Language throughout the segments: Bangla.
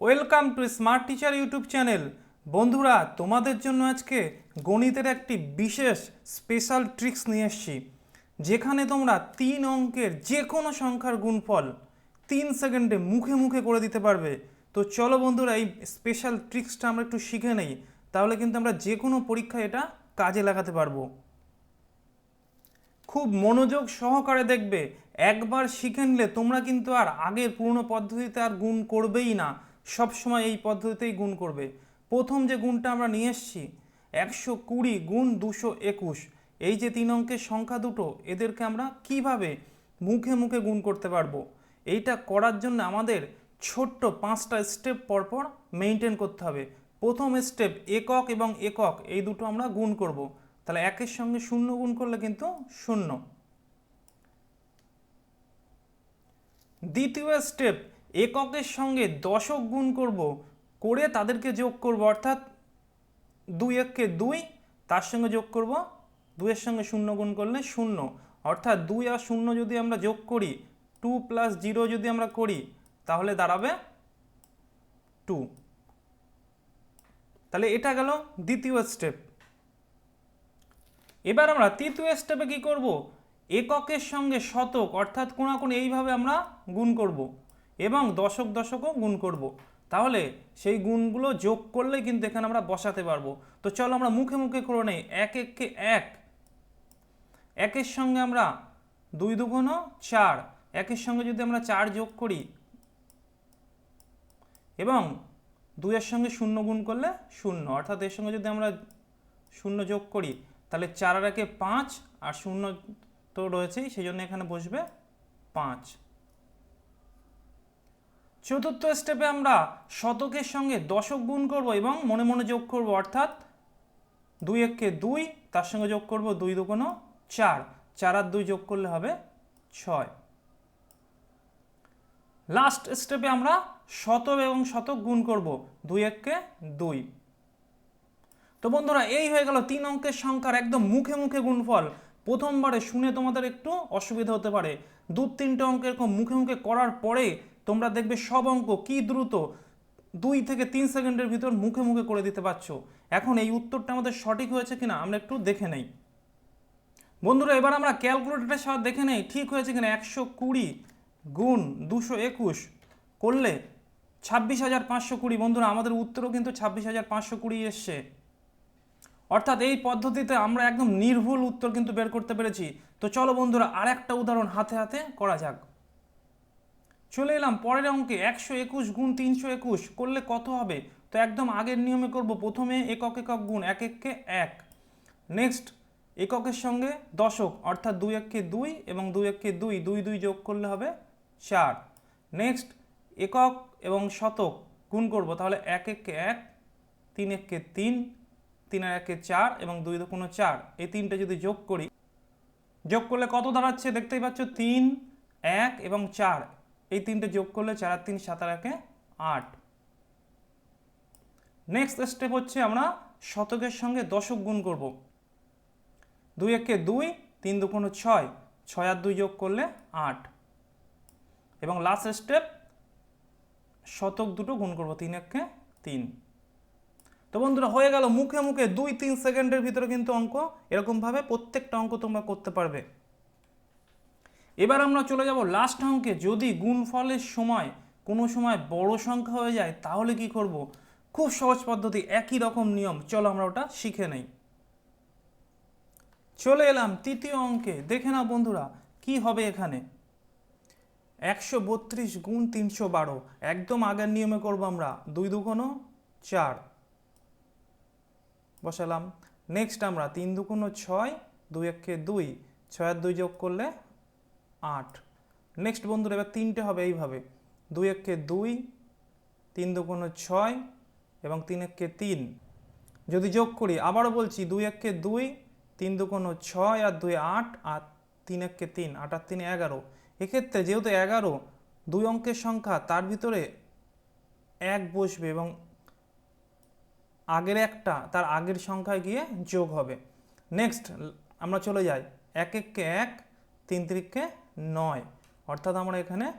Welcome to smart teacher YouTube channel. বন্ধুরা, তোমাদের জন্য আজকে গণিতের একটি বিশেষ স্পেশাল ট্রিক্স নিয়ে এসেছি, যেখানে তোমরা তিন অঙ্কের যে কোনো সংখ্যার গুণফল তিন সেকেন্ডে মুখে মুখে করে দিতে পারবে। তো চলো বন্ধুরা, এই স্পেশাল ট্রিক্সটা আমরা একটু শিখে নেই, তাহলে কিন্তু আমরা যে কোনো পরীক্ষায় এটা কাজে লাগাতে পারব। খুব মনোযোগ সহকারে দেখবে, একবার শিখে নিলে তোমরা কিন্তু আর আগের পুরনো পদ্ধতিতে আর গুণ করবেই না। সব সময় এই পদ্ধতিতেই গুণ করবে। প্রথম যে গুণটা আমরা নিয়ে এসেছি, একশো কুড়ি গুণ দুশো একুশ, এই যে তিন অঙ্কের সংখ্যা দুটো, এদেরকে আমরা কীভাবে মুখে মুখে গুণ করতে পারব? এইটা করার জন্য আমাদের ছোট্ট পাঁচটা স্টেপ পরপর মেনটেন করতে হবে। প্রথম স্টেপ একক এবং একক, এই দুটো আমরা গুণ করব। তাহলে একের সঙ্গে শূন্য গুণ করলে কিন্তু শূন্য। দ্বিতীয় স্টেপ এককের সঙ্গে দশক গুণ করব, করে তাদেরকে যোগ করব, অর্থাৎ দুই এককে দুই, তার সঙ্গে যোগ করব, দুইয়ের সঙ্গে শূন্য গুণ করলে শূন্য। অর্থাৎ দুই আর শূন্য যদি আমরা যোগ করি টু প্লাস জিরো যদি আমরা করি, তাহলে দাঁড়াবে টু তাহলে এটা গেল দ্বিতীয় স্টেপ এবার আমরা তৃতীয় স্টেপে কি করব? এককের সঙ্গে শতক, অর্থাৎ কোনাকুনি এইভাবে আমরা গুণ করব। এবং দশক দশকও গুণ করব। তাহলে সেই গুণগুলো যোগ করলে কিন্তু এখানে আমরা বসাতে পারব। তো চলো আমরা মুখে মুখে করে নেই, এক এককে এক। একের সঙ্গে আমরা দুই দুগুণ চার। একের সঙ্গে যদি আমরা চার যোগ করি, এবং দুইয়ের সঙ্গে শূন্য গুণ করলে শূন্য। অর্থাৎ এর সঙ্গে যদি আমরা শূন্য যোগ করি, তাহলে চার আর একে পাঁচ, আর শূন্য তো রয়েছেই সেই জন্য এখানে বসবে পাঁচ। চতুর্থ স্টেপে আমরা শতকের সঙ্গে দশক গুণ করব এবং মনে মনে যোগ করব, অর্থাৎ দুই এককে দুই, তার সঙ্গে যোগ করব দুই দুগুণ চার। চার আর দুই যোগ করলে হবে ছয়। লাস্ট স্টেপে আমরা শতক এবং শতক গুণ করব দুই এককে দুই। তো বন্ধুরা, এই হয়ে গেল তিন অঙ্কের সংখ্যার একদম মুখে মুখে গুণফল। প্রথমবারে শুনে তোমাদের একটু অসুবিধা হতে পারে। দু তিনটে অঙ্ক এরকম মুখে মুখে করার পরে তোমরা দেখবে সব অঙ্ক কি দ্রুত দুই থেকে তিন সেকেন্ডের ভিতর মুখে মুখে করে দিতে পারছ। এখন এই উত্তরটা আমাদের সঠিক হয়েছে কিনা আমরা একটু দেখে নেই। বন্ধুরা, এবার আমরা ক্যালকুলেটরের সাহায্যে দেখে নেই, ঠিক হয়েছে কিনা? একশো কুড়ি গুণ দুশো একুশ করলে ছাব্বিশ হাজার পাঁচশো কুড়ি। বন্ধুরা, আমাদের উত্তরও কিন্তু ছাব্বিশ হাজার পাঁচশো কুড়ি এসছে। অর্থাৎ এই পদ্ধতিতে আমরা একদম নির্ভুল উত্তর কিন্তু বের করতে পেরেছি। তো চলো বন্ধুরা আর একটা উদাহরণ হাতে হাতে করা যাক। চলে এলাম, পরের অঙ্কে একশো একুশ গুণ তিনশো একুশ, করলে কত হবে? তো একদম আগের নিয়মে করব, প্রথমে একক একক গুণ, এক এককে এক। নেক্সট এককের সঙ্গে দশক, অর্থাৎ দুই এককে দুই এবং দুই এককে দুই দুই দুই যোগ করলে হবে চার। নেক্সট একক এবং শতক গুণ করব, তাহলে এক এককে এক, তিন এককে তিন তিন আর একে চার এবং দুই কোনো চার। এই তিনটে যদি যোগ করি, যোগ করলে কত দাঁড়াচ্ছে? দেখতেই পাচ্ছ, তিন, এক এবং চার। এই তিনটে যোগ করলে চার আর তিন, সাত আর একে আট। নেক্সট স্টেপ হচ্ছে আমরা শতকের সঙ্গে দশক গুণ করব। দুই একে দুই, তিন দুকোনো ছয় ছয় আর দুই যোগ করলে আট। এবং লাস্ট স্টেপ শতক দুটো গুণ করব, তিন একে তিন। তো বন্ধুরা, হয়ে গেল মুখে মুখে দুই, তিন সেকেন্ডের ভিতরে কিন্তু অঙ্ক এরকমভাবে প্রত্যেকটা অঙ্ক তোমরা করতে পারবে। এবার আমরা চলে যাব লাস্ট অঙ্কে। যদি গুণফলের সময় কোনো সময় বড় সংখ্যা হয়ে যায়, তাহলে কি করব? খুব সহজ পদ্ধতি, একই রকম নিয়ম। চলো আমরা ওটা শিখে নেই। চলে এলাম তৃতীয় অঙ্কে। দেখে নাও বন্ধুরা, কি হবে এখানে? একশো বত্রিশ গুণ তিনশো বারো। একদম আগের নিয়মে করব আমরা। দুই দুগুণ চার। বসালাম। নেক্সট আমরা তিন দুগুণ ছয়, দুই একে দুই। ছয় আর দুই যোগ করলে আট। নেক্সট বন্ধুরা, এবার তিনটে হবে এইভাবে। দুই একে দুই, তিন দুগুণ ছয় এবং তিন একে তিন। যদি যোগ করি, আবারও বলছি দুই একে দুই, তিন দুগুণ ছয় আর দুই আট আর তিন একে তিন, আট আর তিন এগারো। এক্ষেত্রে যেহেতু এগারো, দুই অঙ্কের সংখ্যা, তার ভিতরে এক বসবে এবং আগের একটা, তার আগের সংখ্যায় গিয়ে যোগ হবে। নেক্সট আমরা চলে যাই। এক এককে এক, তিন তিরিককে নয়। অর্থাৎ আমরা এখানে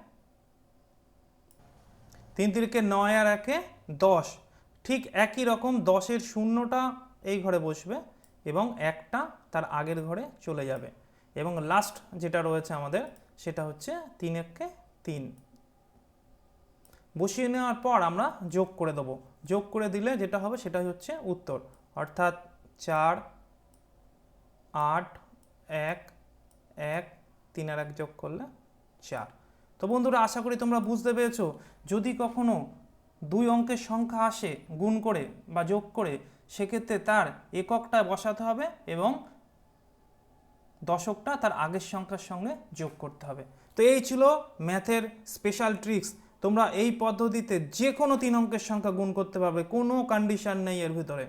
তিন তিরিকে নয় আর একে দশ। ঠিক একই রকম দশের শূন্যটা এই ঘরে বসবে এবং একটা তার আগের ঘরে চলে যাবে। এবং লাস্ট যেটা রয়েছে আমাদের, সেটা হচ্ছে তিন একে তিন। বসিয়ে নেওয়ার পর আমরা যোগ করে দেবো। যোগ করে দিলে যেটা হবে সেটা হচ্ছে উত্তর। অর্থাৎ চার, আট, এক এক তিন আর এক যোগ করলে চার। তো বন্ধুরা, আশা করি তোমরা বুঝতে পেরেছ, যদি কখনো দুই অঙ্কের সংখ্যা আসে গুণ করে বা যোগ করে, সেক্ষেত্রে তার এককটা বসাতে হবে এবং দশকটা তার আগের সংখ্যার সঙ্গে যোগ করতে হবে। তো এই ছিল ম্যাথের স্পেশাল ট্রিক্স তোমরা এই পদ্ধতিতে যে কোনো তিন অঙ্কের সংখ্যা গুণ করতে পারবে, কোনো কন্ডিশন নেই এর ভিতরে।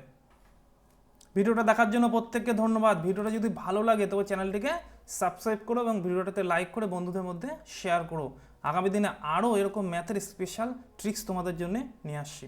ভিডিওটা দেখার জন্য প্রত্যেককে ধন্যবাদ। ভিডিওটা যদি ভালো লাগে, তবে চ্যানেলটিকে সাবস্ক্রাইব করো এবং ভিডিওটাতে লাইক করে বন্ধুদের মধ্যে শেয়ার করো। আগামী দিনে আরও এরকম ম্যাথের স্পেশাল ট্রিক্স তোমাদের জন্য নিয়ে আসছি।